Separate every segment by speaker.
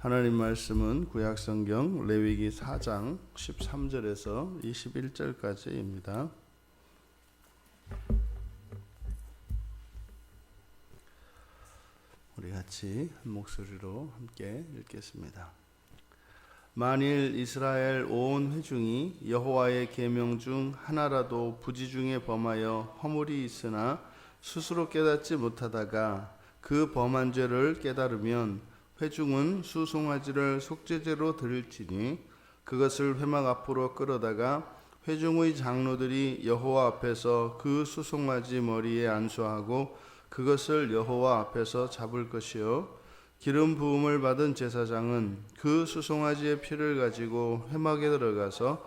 Speaker 1: 하나님 말씀은 구약 성경 레위기 4장 13절에서 21절까지입니다. 우리 같이 한 목소리로 함께 읽겠습니다. 만일 이스라엘 온 회중이 여호와의 계명 중 하나라도 부지 중에 범하여 허물이 있으나 스스로 깨닫지 못하다가 그 범한 죄를 깨달으면 회중은 수송아지를 속죄제로 드릴지니 그것을 회막 앞으로 끌어다가 회중의 장로들이 여호와 앞에서 그 수송아지 머리에 안수하고 그것을 여호와 앞에서 잡을 것이요. 기름 부음을 받은 제사장은 그 수송아지의 피를 가지고 회막에 들어가서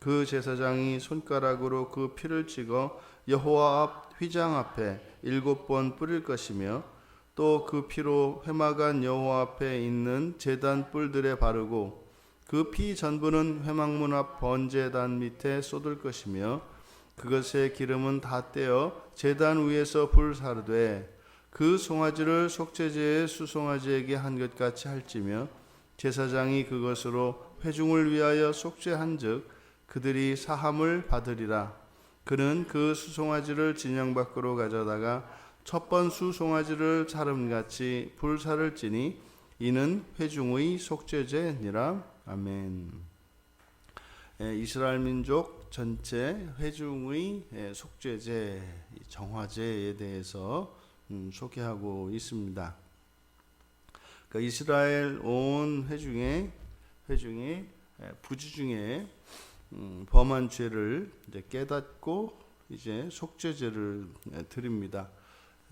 Speaker 1: 그 제사장이 손가락으로 그 피를 찍어 여호와 앞 휘장 앞에 일곱 번 뿌릴 것이며 또 그 피로 회막안 여호와 앞에 있는 제단 뿔들에 바르고 그 피 전부는 회막문 앞 번제단 밑에 쏟을 것이며 그것의 기름은 다 떼어 제단 위에서 불사르되 그 송아지를 속죄제의 수송아지에게 한 것 같이 할지며 제사장이 그것으로 회중을 위하여 속죄한즉 그들이 사함을 받으리라. 그는 그 수송아지를 진영 밖으로 가져다가 첫번 수 송아지를 사름같이 불사를 찌니 이는 회중의 속죄제니라 아멘. 예, 이스라엘 민족 전체 회중의 예, 속죄제 정화제에 대해서 음, 소개하고 있습니다. 그 이스라엘 온 회중의 회중의 예, 부지 중에 음, 범한 죄를 이제 깨닫고 이제 속죄제를 예, 드립니다.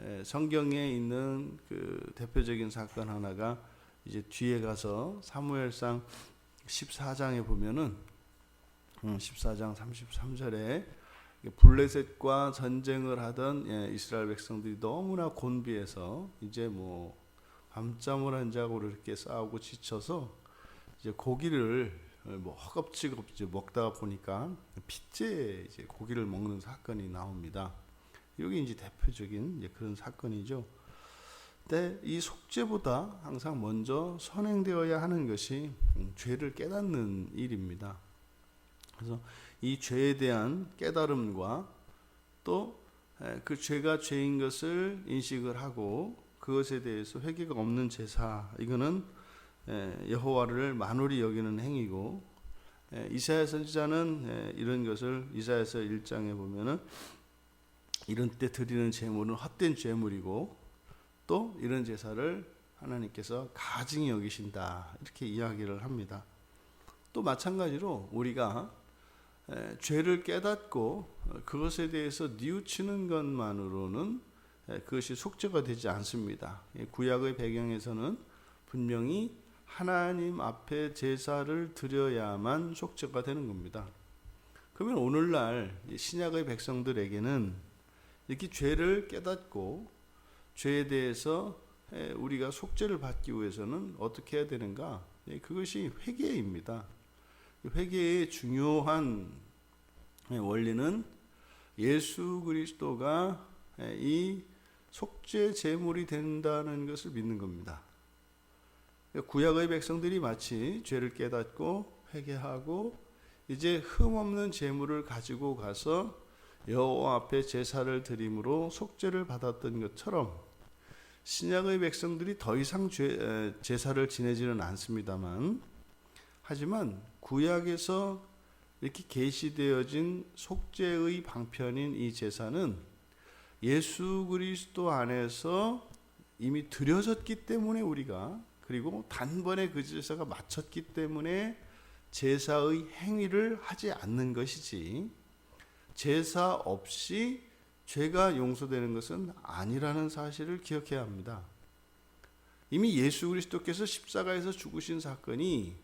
Speaker 1: 예, 성경에 있는 그 대표적인 사건 하나가 이제 뒤에 가서 사무엘상 14장에 보면은 음, 14장 33절에 블레셋과 전쟁을 하던 예, 이스라엘 백성들이 너무나 곤비해서 이제 뭐 밤잠을 안 자고 이렇게 싸우고 지쳐서 이제 고기를 뭐 허겁지겁 먹다가 보니까 핏째 이제 고기를 먹는 사건이 나옵니다. 여기 이제 대표적인 이제 그런 사건이죠. 근데 이 속죄보다 항상 먼저 선행되어야 하는 것이 음, 죄를 깨닫는 일입니다. 그래서 이 죄에 대한 깨달음과 또 그 죄가 죄인 것을 인식을 하고 그것에 대해서 회개가 없는 제사 이거는 여호와를 만홀히 여기는 행위고 이사야 선지자는 이런 것을 이사야서 1장에 보면은 이런 때 드리는 제물은 헛된 제물이고 또 이런 제사를 하나님께서 가증히 여기신다 이렇게 이야기를 합니다. 또 마찬가지로 우리가 에, 죄를 깨닫고 그것에 대해서 뉘우치는 것만으로는 에, 그것이 속죄가 되지 않습니다. 구약의 배경에서는 분명히 하나님 앞에 제사를 드려야만 속죄가 되는 겁니다. 그러면 오늘날 신약의 백성들에게는 이렇게 죄를 깨닫고 죄에 대해서 우리가 속죄를 받기 위해서는 어떻게 해야 되는가? 그것이 회개입니다. 회개의 중요한 원리는 예수 그리스도가 이 속죄 제물이 된다는 것을 믿는 겁니다. 구약의 백성들이 마치 죄를 깨닫고 회개하고 이제 흠 없는 제물을 가지고 가서 여호와 앞에 제사를 드림으로 속죄를 받았던 것처럼 신약의 백성들이 더 이상 죄, 제사를 지내지는 않습니다만 하지만 구약에서 이렇게 계시되어진 속죄의 방편인 이 제사는 예수 그리스도 안에서 이미 드려졌기 때문에 우리가 그리고 단번에 그 제사가 마쳤기 때문에 제사의 행위를 하지 않는 것이지 제사 없이 죄가 용서되는 것은 아니라는 사실을 기억해야 합니다. 이미 예수 그리스도께서 십자가에서 죽으신 사건이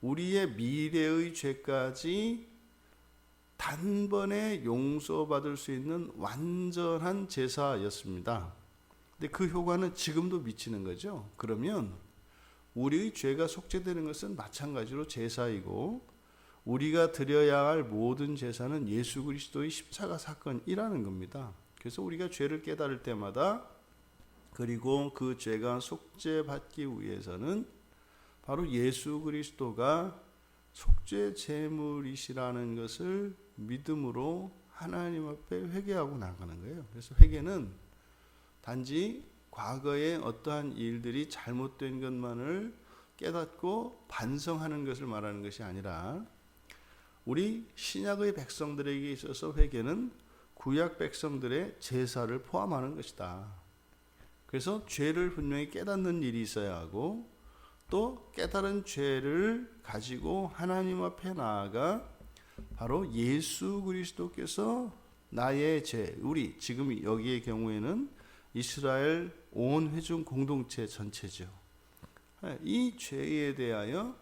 Speaker 1: 우리의 미래의 죄까지 단번에 용서받을 수 있는 완전한 제사였습니다. 근데 그 효과는 지금도 미치는 거죠. 그러면 우리의 죄가 속죄되는 것은 마찬가지로 제사이고 우리가 드려야 할 모든 제사는 예수 그리스도의 십자가 사건이라는 겁니다. 그래서 우리가 죄를 깨달을 때마다 그리고 그 죄가 속죄받기 위해서는 바로 예수 그리스도가 속죄 제물이시라는 것을 믿음으로 하나님 앞에 회개하고 나가는 거예요. 그래서 회개는 단지 과거에 어떠한 일들이 잘못된 것만을 깨닫고 반성하는 것을 말하는 것이 아니라 우리 신약의 백성들에게 있어서 회개는 구약 백성들의 제사를 포함하는 것이다. 그래서 죄를 분명히 깨닫는 일이 있어야 하고 또 깨달은 죄를 가지고 하나님 앞에 나아가 바로 예수 그리스도께서 나의 죄, 우리 지금 여기의 경우에는 이스라엘 온 회중 공동체 전체죠. 이 죄에 대하여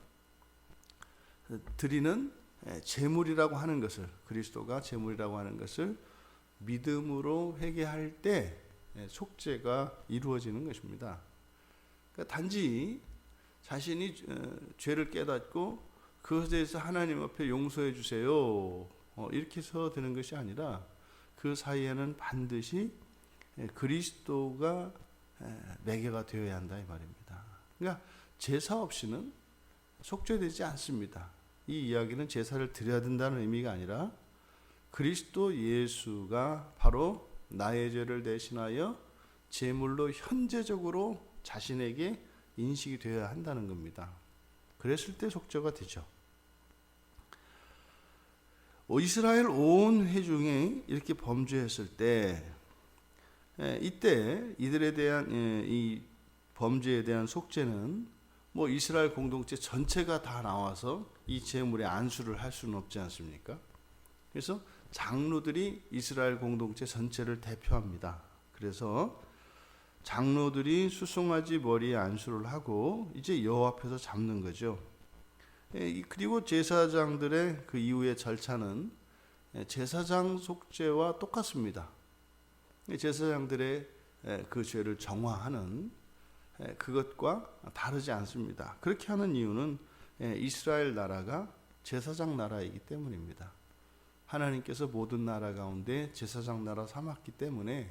Speaker 1: 드리는 제물이라고 하는 것을 그리스도가 제물이라고 하는 것을 믿음으로 회개할 때 속죄가 이루어지는 것입니다. 그러니까 단지 자신이 어, 죄를 깨닫고 그것에 대해서 하나님 앞에 용서해 주세요. 어, 이렇게 해서 되는 것이 아니라 그 사이에는 반드시 그리스도가 매개가 되어야 한다 이 말입니다. 그러니까 제사 없이는 속죄되지 않습니다. 이 이야기는 제사를 드려야 된다는 의미가 아니라 그리스도 예수가 바로 나의 죄를 대신하여 제물로 현재적으로 자신에게 인식이 되어야 한다는 겁니다. 그랬을 때 속죄가 되죠. 이스라엘 온 회중이 이렇게 범죄했을 때 이때 이들에 대한 이 범죄에 대한 속죄는 뭐 이스라엘 공동체 전체가 다 나와서 이 제물에 안수를 할 수는 없지 않습니까? 그래서 장로들이 이스라엘 공동체 전체를 대표합니다. 그래서 장로들이 수송아지 머리에 안수를 하고 이제 여호와 앞에서 잡는 거죠. 예, 그리고 제사장들의 그 이후의 절차는 예, 제사장 속죄와 똑같습니다. 제사장들의 예, 그 죄를 정화하는 그것과 다르지 않습니다. 그렇게 하는 이유는 이스라엘 나라가 제사장 나라이기 때문입니다. 하나님께서 모든 나라 가운데 제사장 나라 삼았기 때문에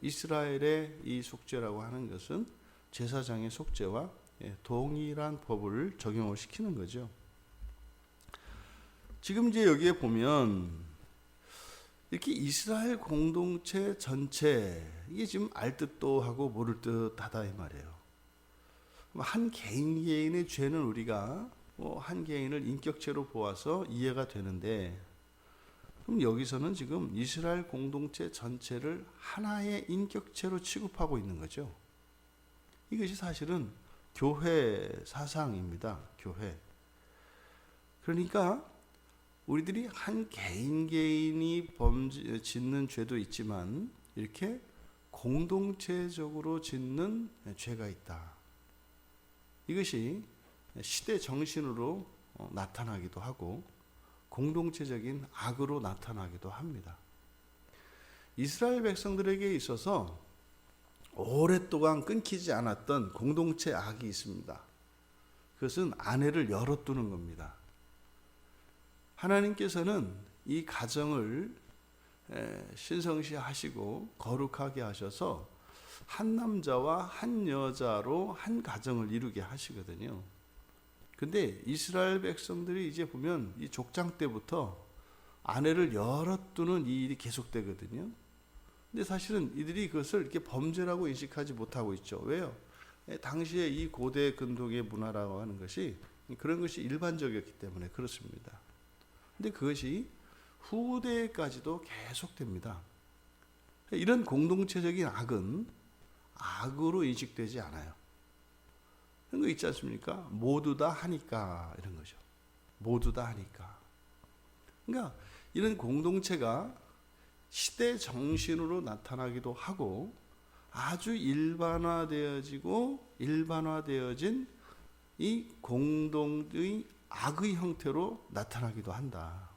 Speaker 1: 이스라엘의 이 속죄라고 하는 것은 제사장의 속죄와 동일한 법을 적용을 시키는 거죠. 지금 이제 여기에 보면 이렇게 이스라엘 공동체 전체 이게 지금 알 듯도 하고 모를 듯하다 이 말이에요. 한 개인 개인의 죄는 우리가 뭐한 개인을 인격체로 보아서 이해가 되는데 그럼 여기서는 지금 이스라엘 공동체 전체를 하나의 인격체로 취급하고 있는 거죠. 이것이 사실은 교회 사상입니다. 교회. 그러니까 우리들이 한 개인 개인이 범죄 짓는 죄도 있지만 이렇게 공동체적으로 짓는 죄가 있다. 이것이 시대 정신으로 어, 나타나기도 하고 공동체적인 악으로 나타나기도 합니다. 이스라엘 백성들에게 있어서 오랫동안 끊기지 않았던 공동체 악이 있습니다. 그것은 아내를 열어두는 겁니다. 하나님께서는 이 가정을 신성시 하시고 거룩하게 하셔서 한 남자와 한 여자로 한 가정을 이루게 하시거든요. 근데 이스라엘 백성들이 이제 보면 이 족장 때부터 아내를 열어두는 이 일이 계속되거든요. 근데 사실은 이들이 그것을 이렇게 범죄라고 인식하지 못하고 있죠. 왜요? 예, 당시에 이 고대 근동의 문화라고 하는 것이 그런 것이 일반적이었기 때문에 그렇습니다. 근데 그것이 후대까지도 계속됩니다. 이런 공동체적인 악은 악으로 인식되지 않아요. 그런 거 있지 않습니까? 모두 다 하니까 이런 거죠. 모두 다 하니까. 그러니까 이런 공동체가 시대 정신으로 나타나기도 하고 아주 일반화되어지고 일반화되어진 이 공동의 악의 형태로 나타나기도 한다.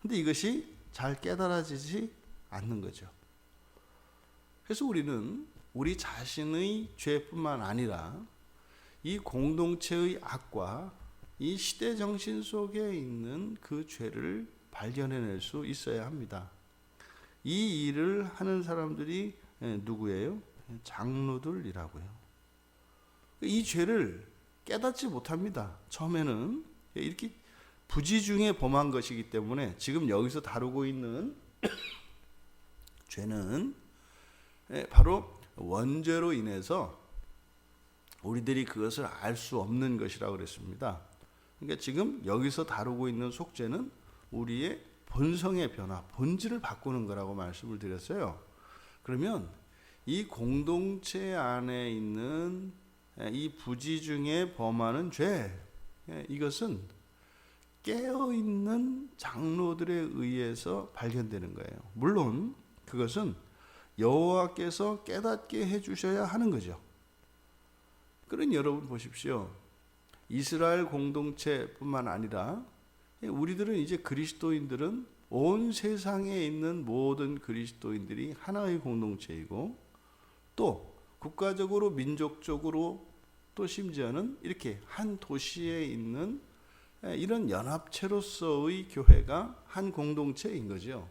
Speaker 1: 근데 이것이 잘 깨달아지지 않는 거죠. 그래서 우리는 우리 자신의 죄뿐만 아니라 이 공동체의 악과 이 시대 정신 속에 있는 그 죄를 발견해낼 수 있어야 합니다. 이 일을 하는 사람들이 누구예요? 장로들이라고요. 이 죄를 깨닫지 못합니다. 처음에는 이렇게 부지 중에 범한 것이기 때문에 지금 여기서 다루고 있는 죄는 예, 바로 원죄로 인해서 우리들이 그것을 알 수 없는 것이라고 그랬습니다. 그러니까 지금 여기서 다루고 있는 속죄는 우리의 본성의 변화, 본질을 바꾸는 거라고 말씀을 드렸어요. 그러면 이 공동체 안에 있는 이 부지 중에 범하는 죄, 예, 이것은 깨어 있는 장로들에 의해서 발견되는 거예요. 물론 그것은 여호와께서 깨닫게 해 주셔야 하는 거죠. 그런 여러분 보십시오. 이스라엘 공동체뿐만 아니라 우리들은 이제 그리스도인들은 온 세상에 있는 모든 그리스도인들이 하나의 공동체이고 또 국가적으로 민족적으로 또 심지어는 이렇게 한 도시에 있는 이런 연합체로서의 교회가 한 공동체인 거죠.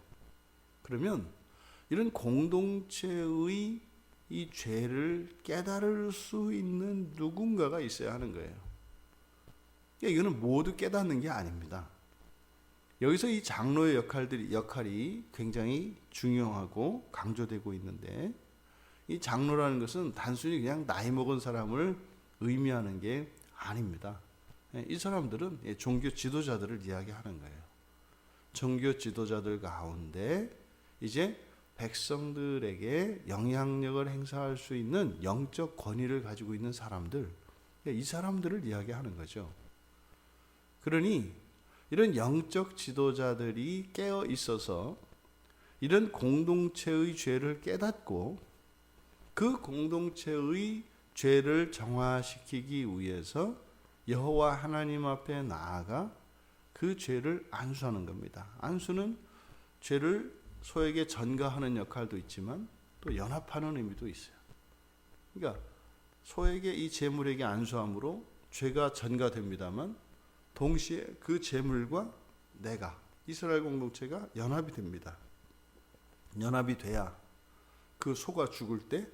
Speaker 1: 그러면 이런 공동체의 이 죄를 깨달을 수 있는 누군가가 있어야 하는 거예요. 그러니까 이거는 모두 깨닫는 게 아닙니다. 여기서 이 장로의 역할들이 역할이 굉장히 중요하고 강조되고 있는데 이 장로라는 것은 단순히 그냥 나이 먹은 사람을 의미하는 게 아닙니다. 예, 이 사람들은 예, 종교 지도자들을 이야기하는 거예요. 종교 지도자들 가운데 이제 백성들에게 영향력을 행사할 수 있는 영적 권위를 가지고 있는 사람들, 예, 이 사람들을 이야기하는 거죠. 그러니 이런 영적 지도자들이 깨어 있어서 이런 공동체의 죄를 깨닫고 그 공동체의 죄를 정화시키기 위해서 여호와 하나님 앞에 나아가 그 죄를 안수하는 겁니다. 안수는 죄를 소에게 전가하는 역할도 있지만 또 연합하는 의미도 있어요. 그러니까 소에게 이 제물에게 안수함으로 죄가 전가됩니다만 동시에 그 제물과 내가 이스라엘 공동체가 연합이 됩니다. 연합이 돼야 그 소가 죽을 때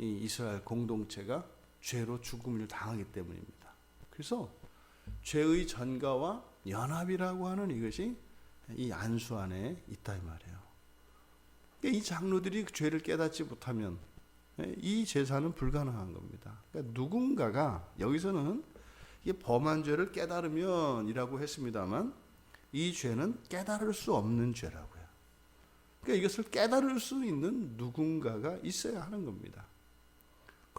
Speaker 1: 이 이스라엘 공동체가 죄로 죽음을 당하기 때문입니다. 그래서 죄의 전가와 연합이라고 하는 이것이 이 안수 안에 있다 이 말이에요. 그러니까 이 장로들이 그 죄를 깨닫지 못하면 이 제사는 불가능한 겁니다. 그러니까 누군가가 여기서는 이게 범한 죄를 깨달으면이라고 했습니다만 이 죄는 깨달을 수 없는 죄라고요. 그러니까 이것을 깨달을 수 있는 누군가가 있어야 하는 겁니다.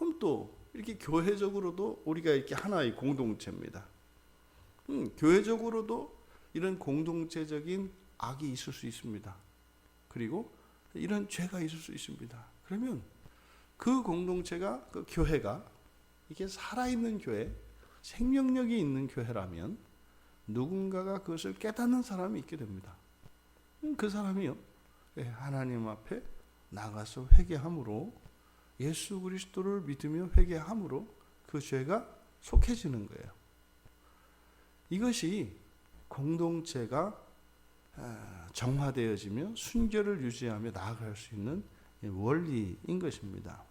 Speaker 1: 그럼 또 이렇게 교회적으로도 우리가 이렇게 하나의 공동체입니다. 음, 교회적으로도 이런 공동체적인 악이 있을 수 있습니다. 그리고 이런 죄가 있을 수 있습니다. 그러면 그 공동체가 그 교회가 이게 살아있는 교회, 생명력이 있는 교회라면 누군가가 그것을 깨닫는 사람이 있게 됩니다. 음, 그 사람이요. 예, 하나님 앞에 나가서 회개함으로 예수 그리스도를 믿으며 회개함으로 그 죄가 속해지는 거예요. 이것이 공동체가 아, 정화되어지며 순결을 유지하며 나아갈 수 있는 원리인 것입니다.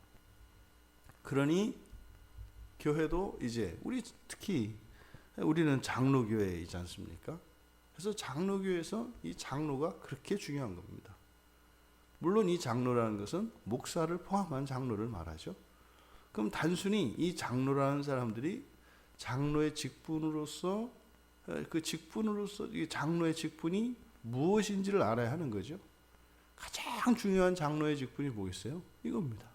Speaker 1: 그러니 교회도 이제 우리 특히 우리는 장로교회이지 않습니까? 그래서 장로교회에서 이 장로가 그렇게 중요한 겁니다. 물론 이 장로라는 것은 목사를 포함한 장로를 말하죠. 그럼 단순히 이 장로라는 사람들이 장로의 직분으로서 그 직분으로서 이 장로의 직분이 무엇인지를 알아야 하는 거죠. 가장 중요한 장로의 직분이 뭐겠어요? 이겁니다.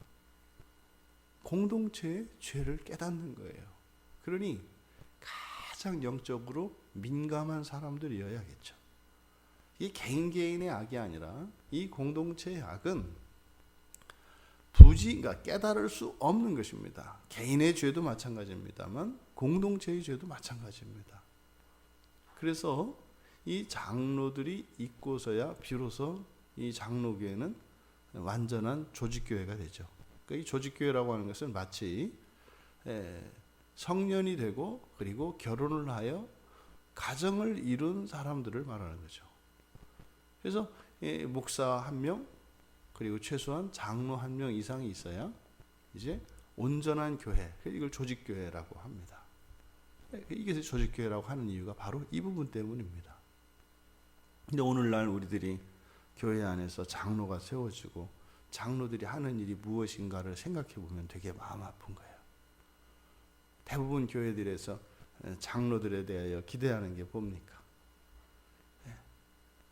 Speaker 1: 공동체의 죄를 깨닫는 거예요. 그러니 가장 영적으로 민감한 사람들이어야겠죠. 이 개인 개인의 악이 아니라 이 공동체의 악은 부지, 그러니까 깨달을 수 없는 것입니다. 개인의 죄도 마찬가지입니다만 공동체의 죄도 마찬가지입니다. 그래서 이 장로들이 있고서야 비로소 이 장로교회는 완전한 조직교회가 되죠. 그러니까 이 조직교회라고 하는 것은 마치 성년이 되고 그리고 결혼을 하여 가정을 이룬 사람들을 말하는 거죠. 그래서 목사 한 명, 그리고 최소한 장로 한 명 이상이 있어야 이제 온전한 교회, 이걸 조직교회라고 합니다. 이게 조직교회라고 하는 이유가 바로 이 부분 때문입니다. 근데 오늘날 우리들이 교회 안에서 장로가 세워지고 장로들이 하는 일이 무엇인가를 생각해 보면 되게 마음 아픈 거예요. 대부분 교회들에서 장로들에 대하여 기대하는 게 뭡니까?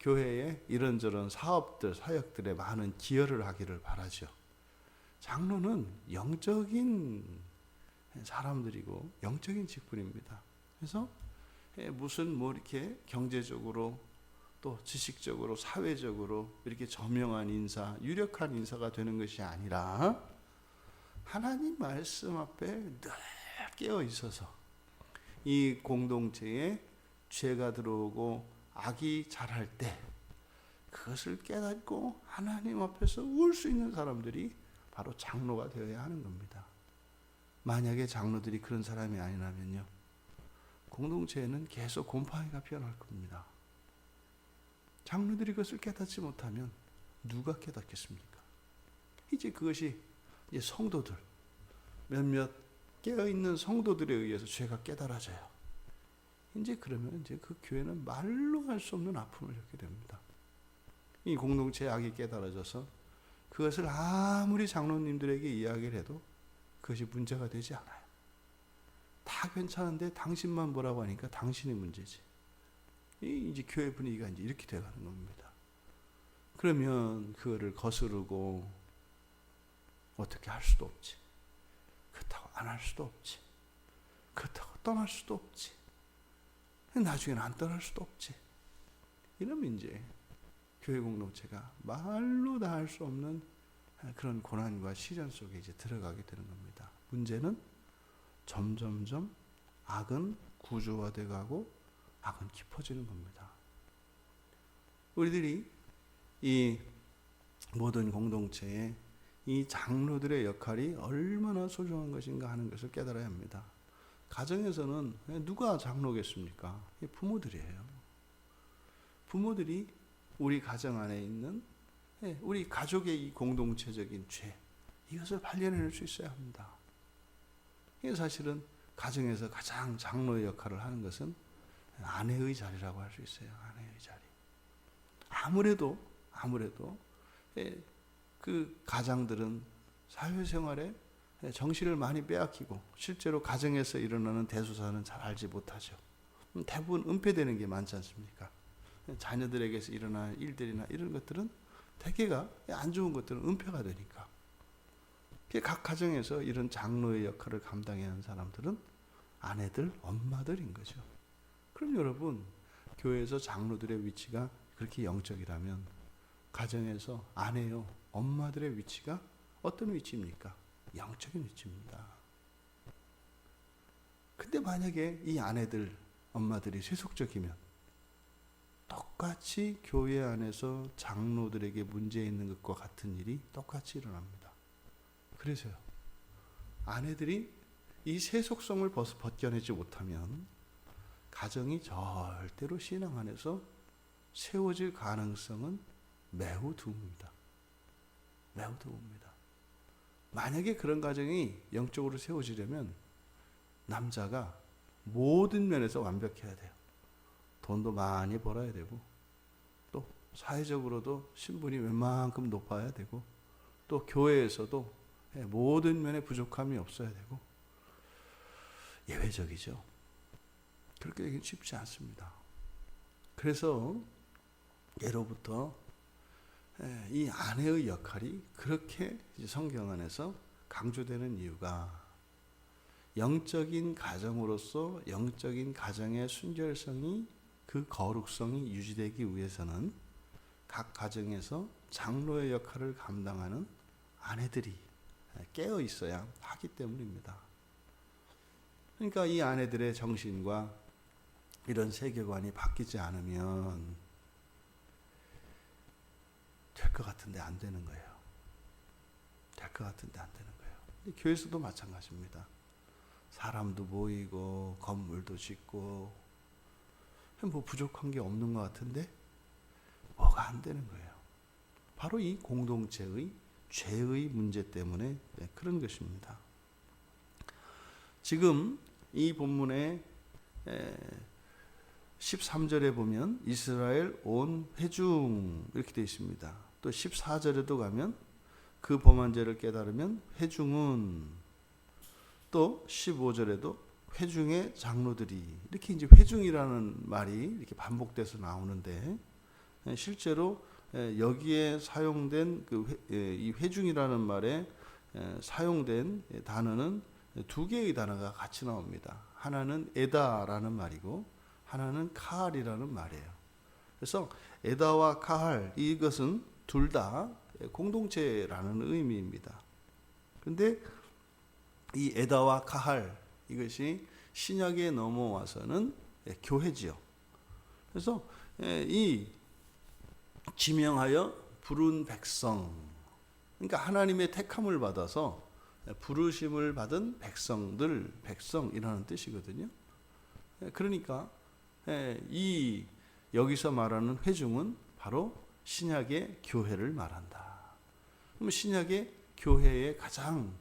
Speaker 1: 예. 교회에 이런저런 사업들, 사역들에 많은 기여를 하기를 바라죠. 장로는 영적인 사람들이고 영적인 직분입니다. 그래서 예, 무슨 뭐 이렇게 경제적으로 또 지식적으로 사회적으로 이렇게 저명한 인사, 유력한 인사가 되는 것이 아니라 하나님 말씀 앞에 늘 깨어 있어서 이 공동체에 죄가 들어오고 악이 자랄 때 그것을 깨닫고 하나님 앞에서 울 수 있는 사람들이 바로 장로가 되어야 하는 겁니다. 만약에 장로들이 그런 사람이 아니라면요. 공동체에는 계속 곰팡이가 피어날 겁니다. 장로들이 그것을 깨닫지 못하면 누가 깨닫겠습니까? 이제 그것이 이제 성도들 몇몇 깨어 있는 성도들에 의해서 죄가 깨달아져요. 이제 그러면 이제 그 교회는 말로 할 수 없는 아픔을 겪게 됩니다. 이 공동체의 악이 깨달아져서 그것을 아무리 장로님들에게 이야기를 해도 그것이 문제가 되지 않아요. 다 괜찮은데 당신만 뭐라고 하니까 당신이 문제지. 이 이제 교회 분위기가 이제 이렇게 돼가는 겁니다. 그러면 그거를 거스르고 어떻게 할 수도 없지. 그렇다고 안 할 수도 없지. 그렇다고 떠날 수도 없지. 나중에는 안 떠날 수도 없지. 이러면 이제 교회 공동체가 말로 다 할 수 없는 그런 고난과 시련 속에 이제 들어가게 되는 겁니다. 문제는 점점점 악은 구조화돼 가고 악은 깊어지는 겁니다. 우리들이 이 모든 공동체에 이 장로들의 역할이 얼마나 소중한 것인가 하는 것을 깨달아야 합니다. 가정에서는 누가 장로겠습니까? 부모들이에요. 부모들이 우리 가정 안에 있는 예, 우리 가족의 이 공동체적인 죄 이것을 발견해낼 수 있어야 합니다. 이게 사실은 가정에서 가장 장로의 역할을 하는 것은 아내의 자리라고 할 수 있어요. 아내의 자리. 아무래도 아무래도 예, 그 가장들은 사회생활에 정신을 많이 빼앗기고 실제로 가정에서 일어나는 대소사는 잘 알지 못하죠. 대부분 은폐되는 게 많지 않습니까? 자녀들에게서 일어나는 일들이나 이런 것들은 대개가 안 좋은 것들은 은폐가 되니까. 각 가정에서 이런 장로의 역할을 감당해야 하는 사람들은 아내들, 엄마들인 거죠. 그럼 여러분, 교회에서 장로들의 위치가 그렇게 영적이라면 가정에서 아내요, 엄마들의 위치가 어떤 위치입니까? 영적인 위치입니다. 근데 만약에 이 아내들, 엄마들이 세속적이면 똑같이 교회 안에서 장로들에게 문제 있는 것과 같은 일이 똑같이 일어납니다. 그래서요. 아내들이 이 세속성을 벗겨내지 못하면 가정이 절대로 신앙 안에서 세워질 가능성은 매우 드뭅니다. 매우 드뭅니다. 만약에 그런 가정이 영적으로 세워지려면 남자가 모든 면에서 완벽해야 돼요. 돈도 많이 벌어야 되고 또 사회적으로도 신분이 웬만큼 높아야 되고 또 교회에서도 모든 면에 부족함이 없어야 되고 예외적이죠. 그렇게 되긴 쉽지 않습니다. 그래서 예로부터 이 아내의 역할이 그렇게 성경 안에서 강조되는 이유가 영적인 가정으로서 영적인 가정의 순결성이 그 거룩성이 유지되기 위해서는 각 가정에서 장로의 역할을 감당하는 아내들이 깨어 있어야 하기 때문입니다. 그러니까 이 아내들의 정신과 이런 세계관이 바뀌지 않으면 될 것 같은데 안 되는 거예요. 될 것 같은데 안 되는 거예요. 교회에서도 마찬가지입니다. 사람도 모이고 건물도 짓고 뭐 부족한 게 없는 것 같은데 뭐가 안 되는 거예요. 바로 이 공동체의 죄의 문제 때문에 그런 것입니다. 지금 이 본문의 에, 13절에 보면 이스라엘 온 회중 이렇게 되어 있습니다. 또 14절에도 가면 그 범한 죄를 깨달으면 회중은 또 15절에도 회중의 장로들이 이렇게 이제 회중이라는 말이 이렇게 반복돼서 나오는데 에, 실제로 에, 여기에 사용된 그 이 회중이라는 말에 에, 사용된 단어는 두 개의 단어가 같이 나옵니다. 하나는 에다라는 말이고 하나는 카할이라는 말이에요. 그래서 에다와 카할 이것은 둘 다 공동체라는 의미입니다. 근데 이 에다와 카할 이것이 신약에 넘어와서는 교회지요. 그래서 이 지명하여 부른 백성 그러니까 하나님의 택함을 받아서 부르심을 받은 백성들 백성이라는 뜻이거든요. 그러니까 이 여기서 말하는 회중은 바로 신약의 교회를 말한다. 그럼 신약의 교회의 가장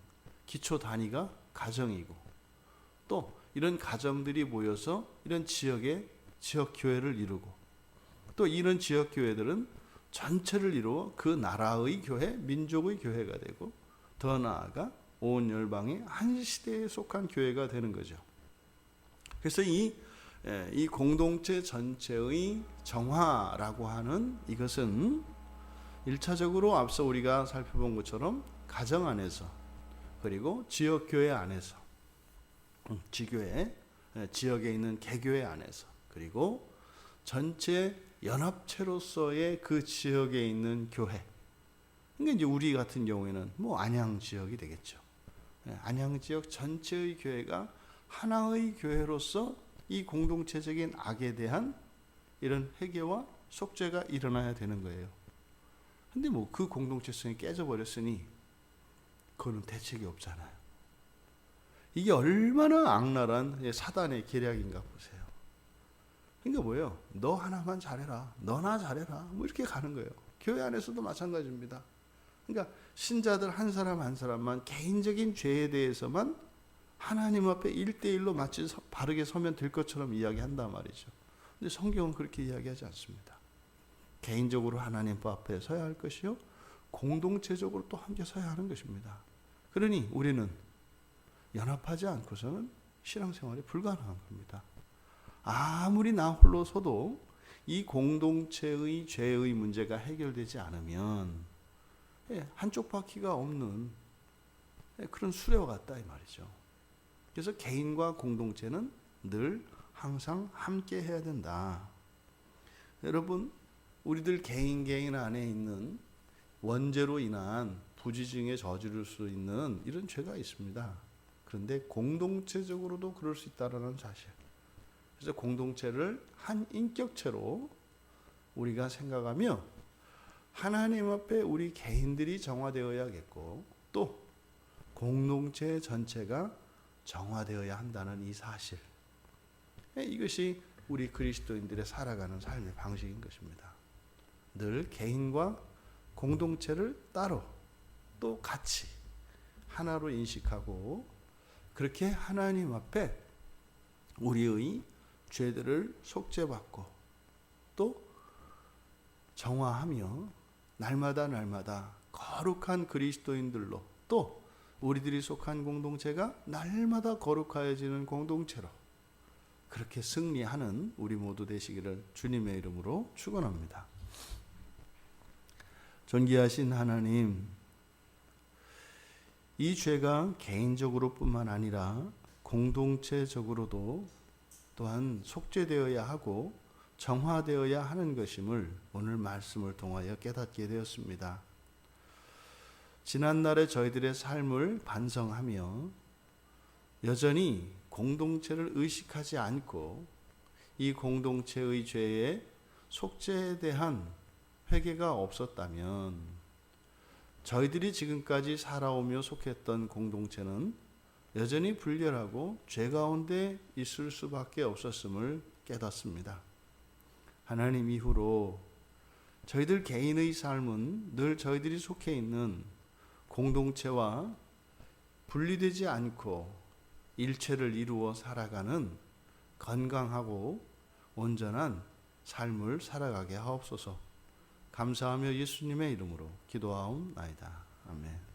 Speaker 1: 기초 단위가 가정이고 또 이런 가정들이 모여서 이런 지역의 지역 교회를 이루고 또 이런 지역 교회들은 전체를 이루어 그 나라의 교회, 민족의 교회가 되고 더 나아가 온 열방의 한 시대에 속한 교회가 되는 거죠. 그래서 이, 이 공동체 전체의 정화라고 하는 이것은 일차적으로 앞서 우리가 살펴본 것처럼 가정 안에서 그리고 지역 교회 안에서 음, 지교회 지역에 있는 개교회 안에서 그리고 전체 연합체로서의 그 지역에 있는 교회. 그러니까 이제 우리 같은 경우에는 뭐 안양 지역이 되겠죠. 안양 지역 전체의 교회가 하나의 교회로서 이 공동체적인 악에 대한 이런 회개와 속죄가 일어나야 되는 거예요. 근데 뭐 그 공동체성이 깨져버렸으니 그거는 대책이 없잖아요. 이게 얼마나 악랄한 사단의 계략인가 보세요. 그러니까 뭐예요? 너 하나만 잘해라. 너나 잘해라. 뭐 이렇게 가는 거예요. 교회 안에서도 마찬가지입니다. 그러니까 신자들 한 사람 한 사람만 개인적인 죄에 대해서만 하나님 앞에 일대일로 마치 바르게 서면 될 것처럼 이야기한단 말이죠. 근데 성경은 그렇게 이야기하지 않습니다. 개인적으로 하나님 앞에 서야 할 것이요. 공동체적으로 또 함께 서야 하는 것입니다. 그러니 우리는 연합하지 않고서는 신앙생활이 불가능한 겁니다. 아무리 나 홀로 서도 이 공동체의 죄의 문제가 해결되지 않으면 예, 한쪽 바퀴가 없는 예, 그런 수레와 같다 이 말이죠. 그래서 개인과 공동체는 늘 항상 함께 해야 된다. 여러분, 우리들 개인 개인 안에 있는 원죄로 인한 부지증에 저지를 수 있는 이런 죄가 있습니다. 그런데 공동체적으로도 그럴 수 있다라는 사실. 그래서 공동체를 한 인격체로 우리가 생각하며 하나님 앞에 우리 개인들이 정화되어야겠고 또 공동체 전체가 정화되어야 한다는 이 사실. 예, 이것이 우리 그리스도인들의 살아가는 삶의 방식인 것입니다. 늘 개인과 공동체를 따로 또 같이 하나로 인식하고 그렇게 하나님 앞에 우리의 죄들을 속죄받고 또 정화하며 날마다 날마다 거룩한 그리스도인들로 또 우리들이 속한 공동체가 날마다 거룩하여지는 공동체로 그렇게 승리하는 우리 모두 되시기를 주님의 이름으로 축원합니다. 존귀하신 하나님, 이 죄가 개인적으로뿐만 아니라 공동체적으로도 또한 속죄되어야 하고 정화되어야 하는 것임을 오늘 말씀을 통하여 깨닫게 되었습니다. 지난날의 저희들의 삶을 반성하며 여전히 공동체를 의식하지 않고 이 공동체의 죄의 속죄에 대한 회개가 없었다면 저희들이 지금까지 살아오며 속했던 공동체는 여전히 불결하고 죄 가운데 있을 수밖에 없었음을 깨닫습니다. 하나님 이후로 저희들 개인의 삶은 늘 저희들이 속해 있는 공동체와 분리되지 않고 일체를 이루어 살아가는 건강하고 온전한 삶을 살아가게 하옵소서. 감사하며 예수님의 이름으로 기도하옵나이다. 아멘.